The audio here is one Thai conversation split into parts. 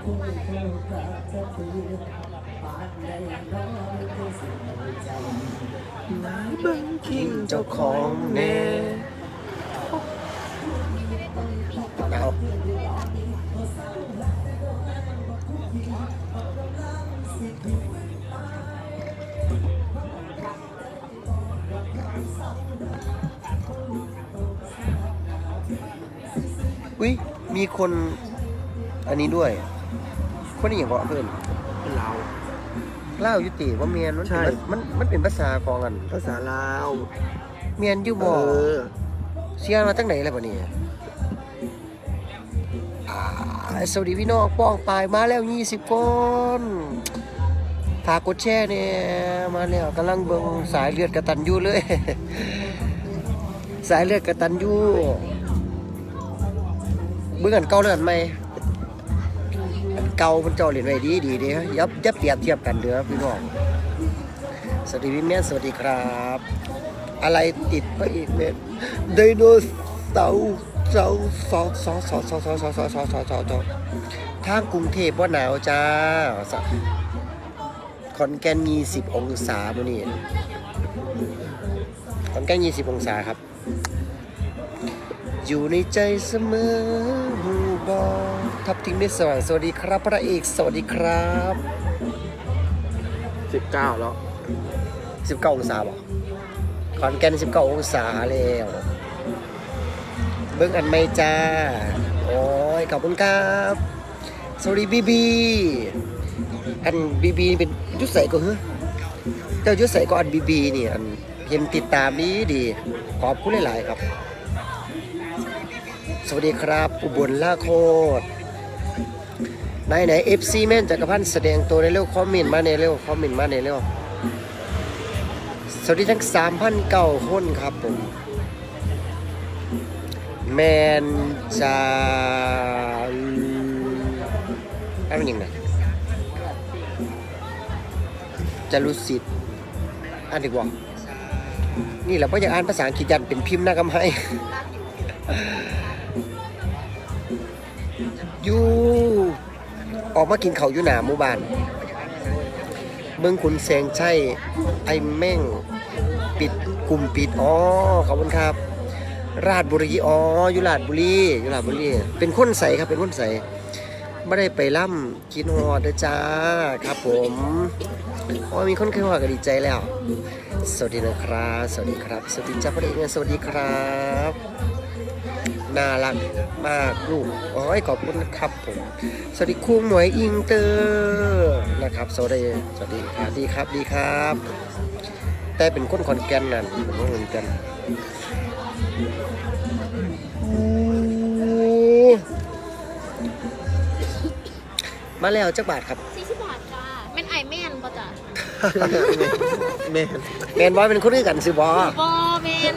คู่แก้วกรจะตือนปากในร้อนที่สุดในใจนายบังคิงเจ้าของเน่เอาอุ้ยมีคนอันนี้ด้วย คนนี้อย่างว่าเพื่อนเป็นลาว เล่าวยุติว่าเมียนมันใช่ เป็นมันมันเป็นภาษาของกันภาษาลาวเมียนอยูบเอออเสียมาตั้งไหนแล้วปะเนี่ยอ่าสวัสดีพี่น้องป้องปายมาแล้ว 20คนฝากกดแชร์เนี่ยมาแล้วกำลังเบิ่งสายเลือดกระตันยูเลย สายเลือดกระตันยูเบิ่งกันเก่าเลือดไหม เก่ามันเจ้าเล่นไว้ดีดีเด้ยับยับเปรียบเทียบกันเด้อพี่น้องสวัสดีพี่แม่สวัสดีครับ อะไรติดพระเอกเม็ดไดโนเสาร์เสาร์สอสอสอสอสอสอสอสอสอสอสอทางกรุงเทพว่าหนาวจ้าขอนแก่นมี10องศามื่อนี้ขอนแก่นมี10องศาครับ อยู่ในใจเสมอหูบอ ทับทิ้งได้สว่าง สวัสดีครับพระเอกสวัสดีครับ สิบเก้าแล้ว19องศาบ่ขอนแก่น19องศาแล้ว เบิ่งอันไม่จ้า โอ้ย ขอบคุณครับ สวัสดีบีบี อันบีบีเป็นยุดใสก็เฮ้เจ้ายุดใสก็อันบีบีนี่อันเห็นติดตามนี้ดี ขอบคุณหลาย ๆ ครับ สวัสดีครับ อุบลล่าโคตร ไหนไหนเอฟซีแม่นจักรพันธ์แสดงตัวในเร็วคอมเมนต์มาในเร็วคอมเมนต์มาในเร็วสวัสดีทั้ง3,000เก้าคนครับผมแมนจาอะไรเป็นยังไงจะรู้สิทธิ์อ่านดีกว่านี่แหละเพราะอยากอ่านภาษาอังกฤษยันเป็นพิมพ์หน้ากำให้ยู ออกมากินเขาวอยู่หนาหมู่บ้านเมืองขุนแสงใช่ไอ้แม่งปิดกลุ่มปิดอ๋อขอบคุณครับ ราชบุรีอ๋ออยู่ราชบุรีอยู่ราชบุรีเป็นคนใสครับเป็นคนใสไม่ได้ไปล่ำกินฮอดเด้อจ้าครับผมอ๋อมีคนเคยว่าก็ดีใจแล้ว สวัสดีนะครับ สวัสดีครับ สวัสดีจ้าพระเอกสวัสดีครับ น่ารักมากลูกโอ้ยขอบคุณนะครับผม สวัสดีครูหมวยอิงเตอร์นะครับสวัสดีสวัสดีครับดีครับดีครับ แต่เป็นคนขอนแก่นนั่นเป็นคนขอนแก่นมาแล้วจักบาทครับ แม่นแมนบอยเป็นคนด้วยกันสิบอบอแมน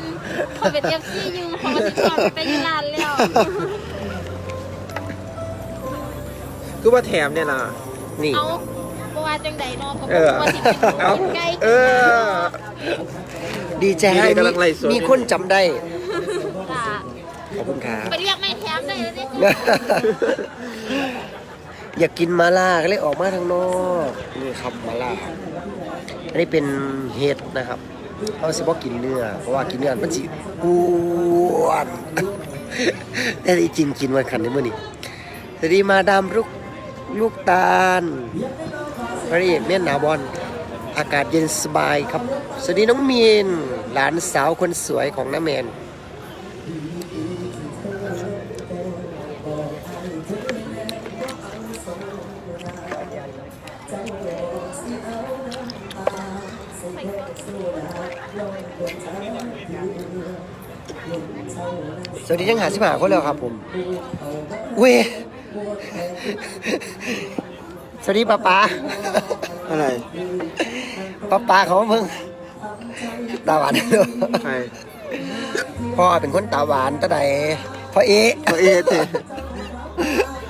เขาเป็นเอฟซีอยู่เขามาติดต่อไปอยูร้านแล้วคือว่าแถมเนี่ยนะนี่ เอาเพราะว่าจังใดเนาะเพราะเออว่าสิเป็นเอาคนใกล้เออดีใจให้นี่กำลังไล่สดมีคนจำได้ จ้าขอบคุณครับ ไปเรียกไม่แถมได้เลยเนี่ยอยากกินมาล่าก็เลยออกมาทางนอก นี่ครับมาล่า อันนี้เป็นเห็ดนะครับเขาสิบอกกินเนื้อ เพราะว่ากินเนื้อมันสิอ้วนแต่ที่จริงกินวันขันในเมื่อนี้สวัสดีมาดามลูกลูกตาลพระเอกเมียนหนาบอลอากาศเย็นสบายครับ สวัสดีน้องมีน หลานสาวคนสวยของน้าแมน สวัสดีจังหาสิบหาคนแล้วครับผมเว้ยสวัสดีป้าป้าอะไรป้าป้าเขามาเพิ่งตาหวานใครพ่อเป็นคนตาหวานตาใดพ่อเอ๊ะตัวเอเท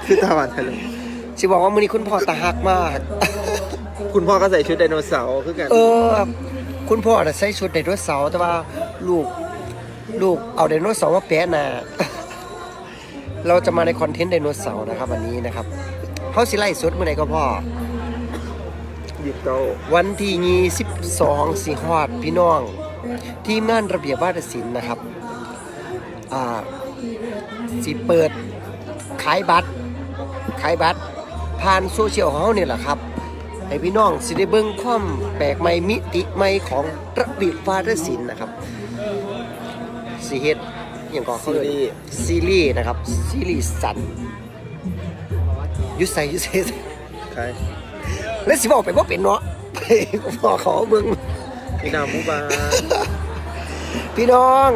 คือตาหวานทะเลสิบอกว่ามื้อนี้คุณพ่อตาหักมาก คุณพ่อก็ใส่ชุดไดโนเสาร์คือกันเออ คุณพ่อน่ะใส่ชุดไดโนเสาร์แต่ว่าลูกลูกเอาไดโนเสาร์มาแปะหน้า เราจะมาในคอนเทนต์ไดโนเสาร์นะครับวันนี้นะครับเขาสิไล่สดเมื่อไหร่ก็พ่อ หยิบเก้าวันที่22สิฮอดพี่น้อง ทีมงานระเบียบวาทศิลป์นะครับ อ่าสิเปิดขายบัตร ขายบัตร ผ่านโซเชียลของเขาเนี่ยแหละครับ ให้พี่น้องสิได้เบิ่งความแปลกใหม่มิติใหม่ของระเบียบวาทศิลป์นะครับสิเฮ็ดอหย่างก่อนเขาซีเลยรีส์ซีรีส์นะครับ ซีรีส์สันยุใส่ยุใส่ใครแล้วสิบอกไปว่าเป็นเนาะไปบอกขอเบิ่งพี่นามหมูบานพี่น้อง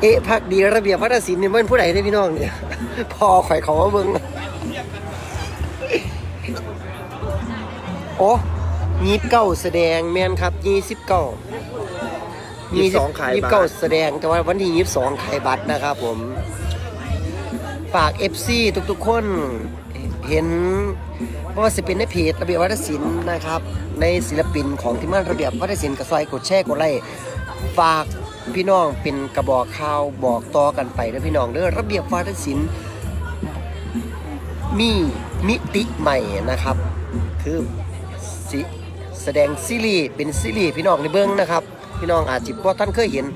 เอะพักดีระเบียบพัฒศิลป์นี่มันผู้ใดได้พี่น้องเนี่ย พอข่อยขอเบิ่ง โอ้ยีบเก้าแสดงแมนครับยี่สิบเก้ายี่สิบสองขายยี่สิบบัเก้าตรแสดงแต่ว่าวันที่ยี่สิบสองขายบัตรนะครับผม ฝาก FC ทุกๆคนเห็นว่าจะเป็นในเพจระเบียบวัฒนศิลป์นะครับ ในศิลปินของทีมงานระเบียบวัฒนศิลป์กระซอยกดแชร์กดไลค์ฝากพี่น้องเป็นกระบอกข่าวบอกต่อกันไปนะพี่น้องเด้อระเบียบวัฒนศิลป์มีมิติใหม่นะครับ คือ สิแสดงซีรีส์เป็นซีรีส์พี่น้องในเบิ้งนะครับ พี่น้องอาจจะบ่ท่านเคยเห็น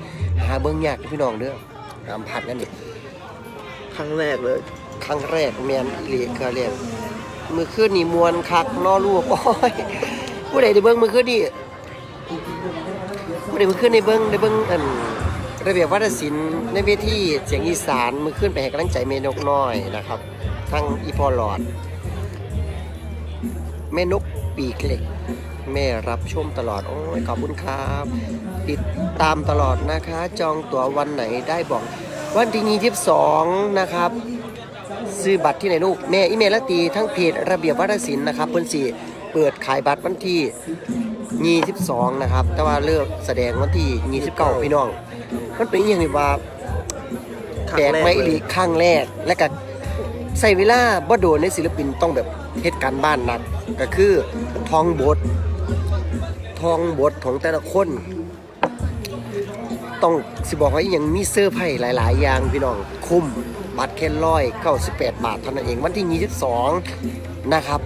หาเบิ้งยากนะพี่น้องเด้อตามพัดนั่นนี่ครั้งแรกเลย ครั้งแรกแมนอีหลีก็เรียกมือขึ้นนี่มวนคักนอลูกโอ้ยผู้ใดได้เบิ้งมือขึ้นนี่ผู้ใดมือขึ้นในเบิ้งได้เบิ้งอันระเบียบวัฒนศิลป์ในเวทีเสียงอีสานมือขึ้นไปให้กำลังใจเมนกน้อยนะครับ ทั้งอีพอหลอดแม่นก ปีกเหล็ก แม่รับชมตลอด โอ้ยขอบคุณครับ ติดตามตลอดนะคะ จองตั๋ววันไหนได้บอก วันที่นี้ที่สองนะครับ ซื้อบัตรที่ไหนลูก แม่อีเมลละตีทั้งเพจระเบียบวัฒนศิลป์นะครับเพิ่นสี่เปิดขายบัตรวันที่22นะครับ แต่ว่าเลิกแสดงวันที่29พี่น้อง มันเป็นอหย่างที่ว่าครั้แดงกแรกไม่เลลียกข้างแรกและก็ ใส่เวลาบ่โดนในศิลปินต้องแบบเหตุการณ์บ้านนัก ก็คือทองบททองบทของแต่ละคน ต้องสิบอกว่าอหยังมีเสื้อไผ่หลาย ๆ อย่างพี่น้องคุ้มบัตรแค่ร้อยเก้าสิบแปดบาทเท่านั้นเองวันที่22นะครับ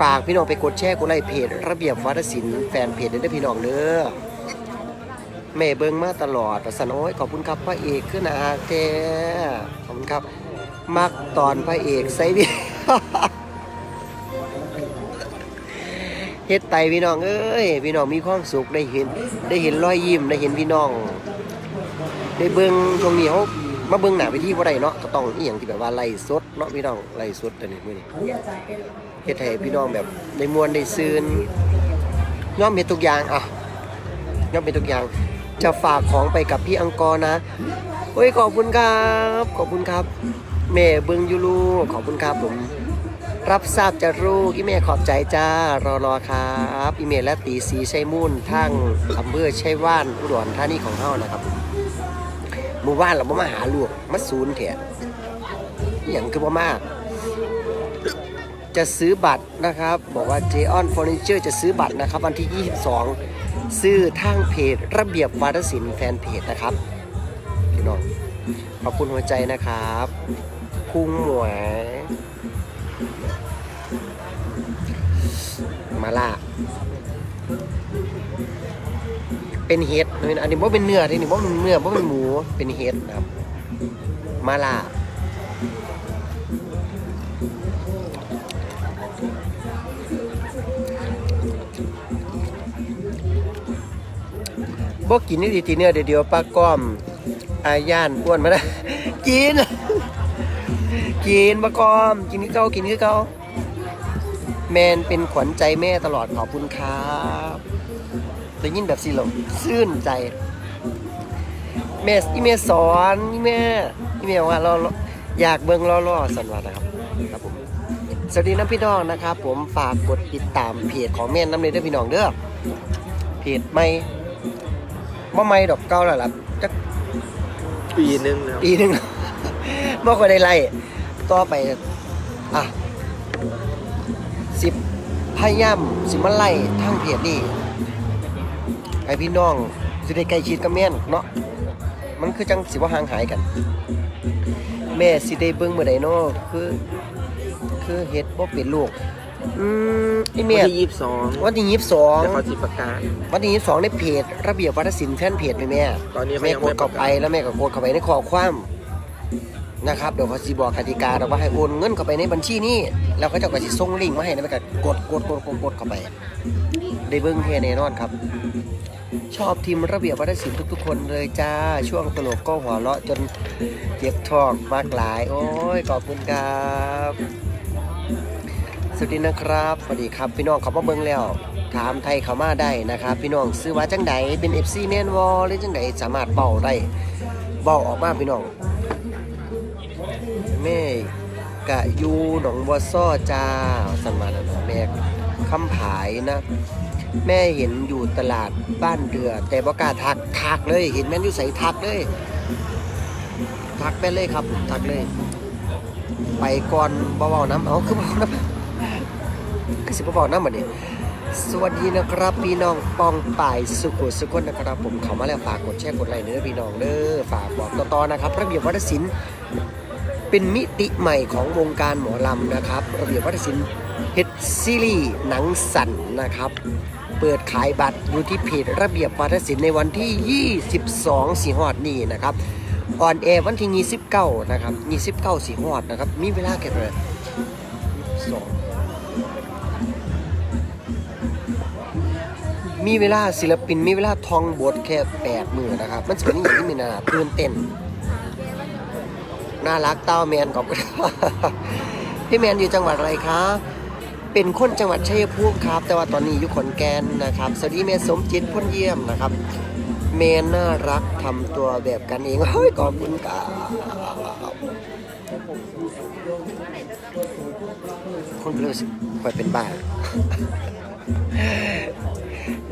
ฝากพี่น้องไปกดแชร์กดไลค์เพจระเบียบวัฒนศิลป์แฟนเพจเด้อพี่น้องเด้อ แม่เบิ่งมาตลอดแต่สันโอ้ยขอบคุณครับพระเอกขึ้นอาแกขอบคุณครับ มักตอนพระเอกไซบีเฮ็ดไตพี่น้องเอ้ยพี่น้องมีความสุขได้เห็น ได้เห็นรอยยิ้มได้เห็นพี่น้อง ได้เบิ่งช่วงนี้เขามาเบิ่งหน้าไปที่บ่าได้เนาะก็ต้องอีหยังที่แบบว่าไล่สดเนาะพี่น้องไล่สดอันนี้มื้อนี้เฮ็ดให้พี่น้องแบบได้มวนได้ซื่นย่อมเฮ็ดทุกอย่างอะย่อมเป็นทุกอย่าง จะฝากของไปกับพี่อังกอร์นะเฮ้ยขอบคุณครับ ขอบคุณครับ แม่เบิงยูลูขอบคุณครับผม รับทราบจะรู้อีเมลขอบใจจ้ารอรอครับอีเมลและตีสีชัยมุ่นทั้งอำเภอชัยว่านอุดรธานีของเฮานะครับมู่บ้านเราบ่มาหาลูกมาศูนย์เถอะอย่างคือบ่มาจะซื้อบัตรนะครับ บอกว่า j อ o n Furniture จะซื้อบัตรนะครับ วันที่ 22 ซื้อทางเพจระเบียบวาทศิลป์แฟนเพจนะครับพี่น้องขอบคุณหัวใจนะครับคุ้งหมวยมาล่าเป็นเห็ดอันนี้ว่าเป็นเนื้อที่นี่ว่าเป็นเนื้อว่าเป็นหมูเป็นเห็ดนะครับ มาล่า บ่กินนี่ดีทีเนื้อเดียวเดี๋ยวปลาก้อมอาย่านอ้วนมาได้กิน กินปลาก้อม กินคือเก่ากินคือเก่าแมนเป็นขวัญใจแม่ตลอดขอบคุณครับได้ยินแบบสิลงซื่นใจแม่อีแม่สอนอีแม่อีแม่ว่าเราอยากเบิ่งล่อๆสันวันะครับครับผมสวัสดีน้ำพี่น้องนะครับ ผมฝากกดติดตามเพจของแม่น้ำเลยด้อพี่น้องเด้อเพจไม่ บ่ไม่ดอกเก่าแล้วล่ะจักปีหนึงนะครับปีหนึง บ่ค่อยได้ไล่ต่อไปอะสิบพยายามสิมาไล่ทางเพจนี่ให้พี่น้องสิได้ใกล้ชิดกับแม่นเนาะมันคือจังสิว่าห่างหายกัน แม่สิได้เบิ่งเมื่อใดเนาะคือ คือเฮ็ดบ่เป็นลูก อืมไอ้วัแม่นที่ยี่สิบสองวันที่ยี่สิบสองเดี๋ยวเขาจิประกาศ วันที่ยี่สิบสองในเพจ ระเบียบวัฒนศิลป์แฟนเพจไหมแม่ตอนนี้เขาแม่ยังกไม่ดปเข้าระไปกาศแล้วแม่ก็กดเข้าไปในข้อความนะครับเดี๋ยวเขาสิบอกกติกาแต่ว่าให้โอนเงินเข้าไปในบัญชีนี้แล้วเขาเจะก็สิส่งลิงก์มาให้แล้วแม่ก็กดกดกดกดกดเข้าไปได้เบิ่งแค่แน่นอนครับ ชอบทีมระเบียบวัฒนศิลป์ทุก ๆ คนเลยจ้าช่วงตลกก็หัวเราะจนเจ็บท้องมากหลาย โอ้ยขอบคุณครับ สวัสดีนะครับ สวัสดีครับพี่น้องเขามาเบิ่งแล้ว ถามไทยเขามาได้นะครับ พี่น้องซื้อว่าจังใดเป็น FC แมนวอหรือจังใดสามารถเบาได้เบาออกมาพี่น้องแม่กะยูหนองบัวซ้อจ้าสันมาแล้วนะแม่คำผายนะ แม่เห็นอยู่ตลาดบ้านเรือ แต่บ่กาทักทักเลย เห็นแม่นอยู่ใส่ทักเลย ทักไปเลยครับ ทักเลย ไปก่อนเว้าน้ำเอาคือบ่เว้าน้ำ คือสิบ่เว้าน้ำบัดนี้สวัสดีนะครับ พี่น้องปองป่ายสุขุสุขนนะครับ ผมเขามาแล้วฝากกดแชร์กดไลค์เด้อพี่น้องเด้อฝากบอกต่อๆนะครับ ระเบียบวัฒนศิลป์เป็นมิติใหม่ของวงการหมอลำนะครับ ระเบียบวัฒนศิลป์เฮดซีรีส์หนังสั่นนะครับเปิดขายบัตรอยู่ที่เพจระเบียบวัฒนศิลป์ในวันที่ 22สีหอดนี้นะครับออนแอร์วันที่ 29 นะครับ 29สีหอดนะครับ มีเวลาแค่เท่าไหร่22 มีเวลาศิลปินมีเวลาทองบทแค่แปดมือนะครับ มันจะเป็นอย่างที่มีนาตื่นเต้นน่ารักเต้าแมนขอบคุณพี่แมนอยู่จังหวัดอะไรคะเป็นคนจังหวัดชัยภูมิครับ แต่ว่าตอนนี้อยู่ขอนแก่นนะครับสวัสดีแม่สมจิตพ้นเยี่ยมนะครับแมนน่ารักทำตัวแบบกันเองเฮ้ยขอบคุณครับคนรู้สึกคอยเป็นบ้า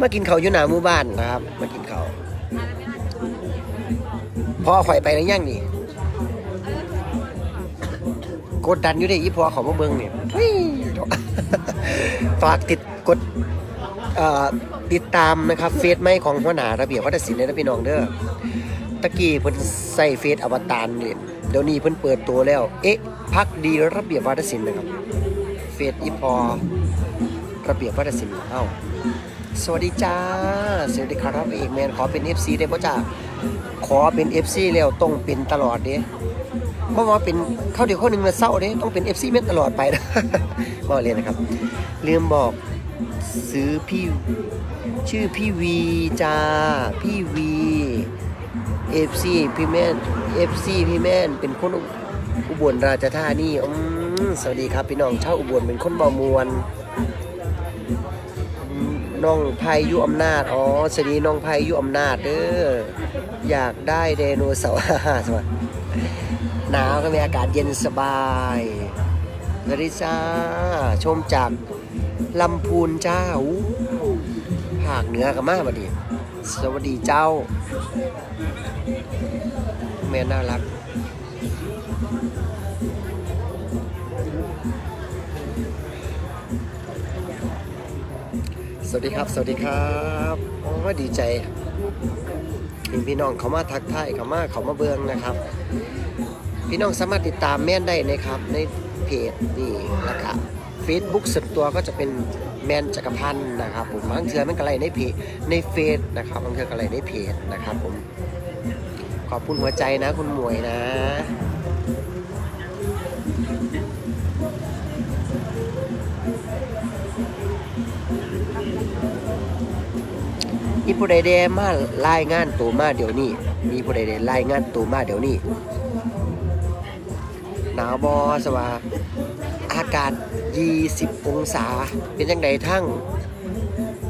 มากินเขาอยู่หน้าหมู่บ้านนะครับ มากินเขาพ่อข่อยไปแล้วยังนี่กดดันอยู่ได้อีพอเขามาเบิงเนี่ยเฮ้ยฝากติดกดติดตามนะครับเฟซไม่ของหัวหน้าระเบียบวัฒนศิลป์เลยนะพี่น้องเด้อตะกี้เพิ่นใส่เฟซอวตารเล่นเดี๋ยวนี้เพิ่นเปิดตัวแล้ว เอ๊ะพักดีระเบียบวัฒนศิลป์นะครับเฟซอีพอระเบียบวัฒนศิลป์เอ้า สวัสดีจ้า สวัสดีครับเอกแมนขอเป็น FC ได้ป่ะจ้าขอเป็น FC แล้วต้องเป็นตลอดเด้เพราะว่าเป็นเข้าเดี๋ยวเข้าหนึ่งมาเศร้าเด้ต้องเป็น FC เม็ดตลอดไปนะบอกเลยนะครับลืมบอกซื้อพี่ชื่อพี่วีจ้าพี่วี FC พี่แม่น FC พี่แม่นเป็นคนอุบลราชธานีอืมสวัสดีครับพี่น้องชาวอุบลเป็นคนเบามวล น้องไพยุอำนาจ อ๋อสวัสดีน้องไพยุอำนาจเด้อ อยากได้ไดโนเสาร์สวัสดีหนาวก็มีอากาศเย็นสบายสวัสดีจ้าชมจากลำพูนเจ้าภาคเหนือกันมากบัดนี้สวัสดีเจ้า แม่น่ารัก วัสดีครับ สวัสดีครับโอ้ดีใจพี่น้องเขามาทักทายเขามาเขามาเบืองนะครับ พี่น้องสามารถติดตามแม่นได้นะครับ ในเพจนี่นะครับเฟซบุ๊กส่วนตัวก็จะเป็นแมนจักรพันธ์นะครับผมบางเทือมันก็ไลในเพจในเฟซนะครับบางเทือก็ไลในเพจนะครับผมขอบคุณหัวใจนะคุณหมวยนะ มีผู้ใดเดมารายงานตัวมาเดี๋ยวนี้ มีผู้ใดเดรายงานตัวมาเดี๋ยวนี้ หนาวบอสว่า อากาศ 20 องศา เป็นยังไงทั้ง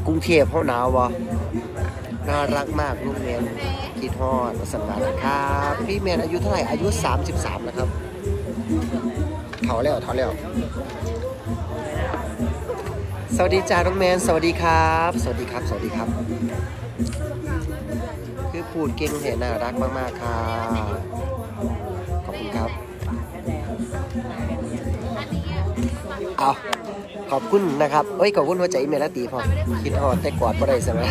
กรุงเทพเขาหนาวบอน่ารักมากลูกแมนคิดฮอดสันมานะครับ พี่แมนอายุเท่าไหร่ อายุ 33นะครับเท่าแล้วเท่าแล้วสวัสดีจ้าน้องแมน สวัสดีครับ สวัสดีครับ สวัสดีครับ พูดเก่งเห็นน่ารักมาก ๆ ค่ะ ขอบคุณครับ เอาขอบคุณนะครับเอ้ย ขอบคุณหัวใจเมลตีพอคิดฮอดแต่กอดบ่ได้สมัย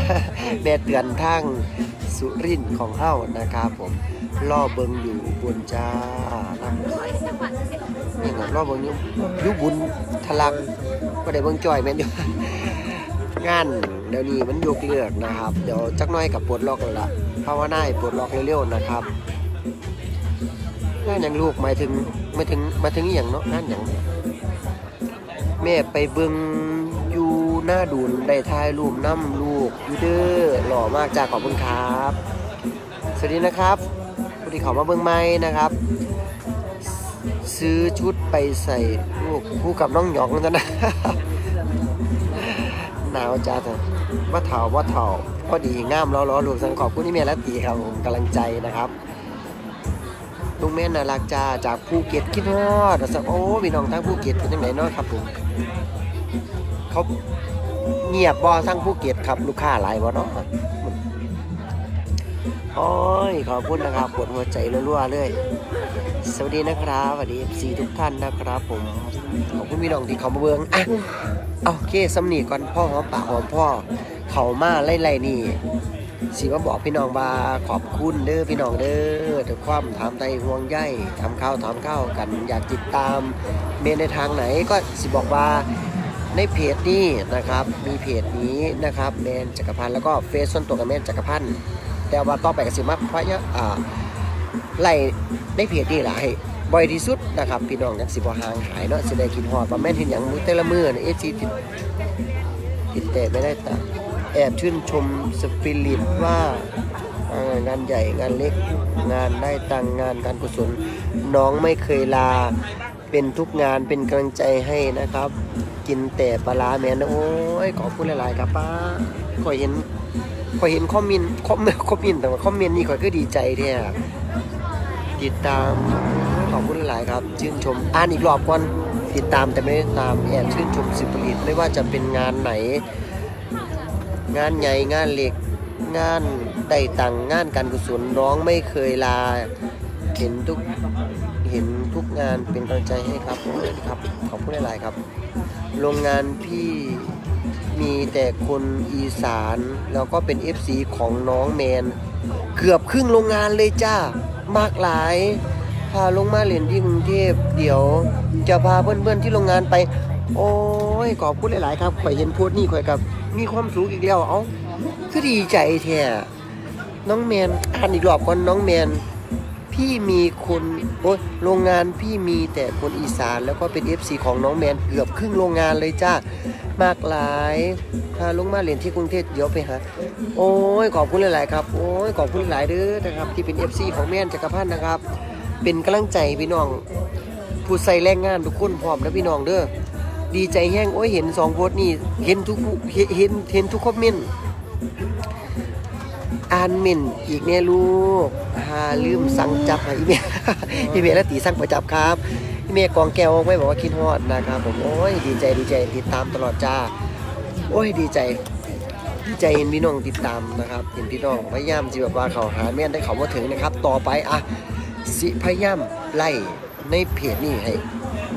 แม่เตือนทางสุรินทร์ของเฮานะครับผมล่อเบิงอยู่บนจ้าครับนี่ไงล่อเบิงอยู่อยู่บุญทะลักก็ได้เบิงจ่อยแม่นอยู่งานเดี๋ยวนี้มันยกเลิกนะครับ เดี๋ยวจักหน้อยกับปลดล็อกแล้วล่ะ ภาวนาให้ปลดล็อกเร็วๆนะครับงานอย่างลูกหมายถึงหมาถึงมาถึงอย่างเนาะงานอย่างแม่ไปเบิงอยู่หน้าดุนได้ถ่ายรูปน้ำลูกยูเด้อหล่อมากจ้าขอบคุณครับ สวัสดีนะครับผู้ที่ขามาเบิ่งไม้นะครับ ซื้อชุดไปใส่ลูกคู่กับน้องหยองซะนะ หนาวจ้าเถอะว่าเถาว่าเถาพอดีงามล้อล้อลูกสังขอบคุณที่เมียและตีครับผมกำลังใจนะครับลุงแม่น่ารักจ้าจากภูเก็ตคิดฮอดสักโอ้พี่น้องทั้งภูเก็ตเป็นยังไงเนาะครับผมเขาเงียบบ่ทั้งภูเก็ตครับลูกค้าหลายบ่เนาะโอ้ยขอบคุณนะครับปวดหัวใจรัวๆเลย สวัสดีนะครับสวัสดีเอซีทุกท่านนะครับ ผมขอบคุณพี่น้องที่เขามาเบืองอะเอาโอเคสำนีก่อนพ่อหอมปากหอมพ่อเขามาไล่ๆนี่สีมาบอกพี่น้องว่าขอบคุณเด้อพี่น้องเด้อถึงความถามใจห่วงใยทำข้าวถามข้าวกันอยากติดตามเมนในทางไหนก็สิบอกว่าในเพจนี้นะครับ มีเพจนี้นะครับแมนจักรพันธ์แล้วก็เฟซส่วนตัวกับแมนจักรพันธ์แต่ว่าต่อไปก็สิมาพระยะอ่า ไล่ในเพจนี่หลายบ่อยที่สุดนะครับ พี่น้องยังสิบ่ห่างหายเนาะสิได้กินฮอดว่าแม่นเห็นหยังมื้อแต่ละมื้อนี่เอซีติดติดแต่ไม่ได้ตาแอบชื่นชมสปิริตว่างานใหญ่งานเล็กงานได้ตังงานการกุศล น้องไม่เคยลาเป็นทุกงานเป็นกำลังใจให้นะครับ กินแต่ปลาร้าแมนโอ้ยขอบคุณหลายๆครับป้าขอยเห็นพอยเห็นคอมเมนต์คอมเมนต์คอมเมนต์แต่ว่าคอมเมนต์นี่ขอยก็ดีใจแท้ ติดตามขอบคุณหลาย ๆ ครับ ชื่นชมอ่านอีกรอบก่อนติดตามแต่ไม่ได้ตามแอบชื่นชมสิบผลิตไม่ว่าจะเป็นงานไหน งานใหญ่งานเล็กงานได้ตังงานการกุศลน้องไม่เคยลา เห็นทุกเห็นทุกงานเป็นกำลังใจให้ครับโอ้ยครับขอบคุณหลาย ๆ ครับ โรงงานพี่มีแต่คนอีสานแล้วก็เป็น FC ของน้องแมน เกือบครึ่งโรงงานเลยจ้า มากหลาย พาลงมาเรียนที่กรุงเทพเดี๋ยว จะพาเพื่อนๆที่โรงงานไป โอ้ยขอบคุณหลาย ๆ ครับข่อยเห็นโพสต์นี่ข่อยกับมีความสุขอีกแล้วเอ้าคือดีใจแท้น้องแมนอ่านอีกรอบก่อนน้องแมน พี่มีคนโอ้ยโรงงานพี่มีแต่คนอีสานแล้วก็เป็น FC ของน้องแมนเกือบครึ่งโรงงานเลยจ้ามากหลายพาลงมาเรียนที่กรุงเทพเดี๋ยวไปหาโอ้ยขอบคุณหลาย ๆ ครับโอ้ยขอบคุณหลายเด้อนะครับ ที่เป็น FC ของแมนจักรพันธ์นะครับ เป็นกำลังใจพี่น้อง ผู้ใส่แรงงานทุกคนพร้อมนะพี่น้องเด้อดีใจแห้งโอ้ยเห็นสองโพสต์นี่เห็นทุกเห็นเห็นเห็นทุกคอมเมนต์ อ่านเม่นอีกแน่ลูกหาลืมสั่งจับอีเมอีเมลและตีสั่งประจับครับอีเมลกองแก้วไว้บอกว่าคิดฮอดนะครับผมโอ้ยดีใจดีใจติดตามตลอดจ้า โอ้ยดีใจดีใจเห็นพี่น้องติดตามนะครับ เห็นพี่น้องพยายามสิแบบว่าเขาหาแม่นได้เขามาถึงนะครับ ต่อไปอะสิพยายามไล่ในเพจนี่ให้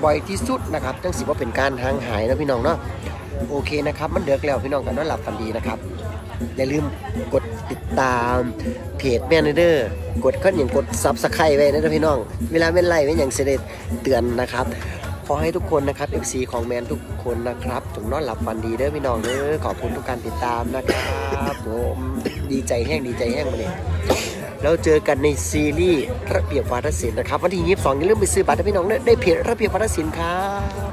บ่อยที่สุดนะครับจังสิว่าเป็นการห่างหายนะพี่น้องเนาะโอเคนะครับ มันเดือกแล้วพี่น้องกันนอนหลับฝันดีนะครับอย่าลืมกด ติดตามเพจแม่นเดอร์กดขั้นอย่างกดซับสไครต์ไว้นะพี่น้อง เวลาเป็นไล่เป็นอย่างเสด็จเตือนนะครับขอให้ทุกคนนะครับ FC ของแมนทุกคนนะครับจงนอนหลับฝันดีเด้อพี่น้องเด้อขอบคุณทุกการติดตามนะครับผมดีใจแห้งดีใจแห้งมาเนี่ยแล้วเจอกันในซีรีส์ระเบียบวาทศิลป์นะครับ วันที่ 22อย่าลืมไปซื้อบัตรนะพี่น้องเด้อได้เพจระเบียบวาทศิลป์ครับ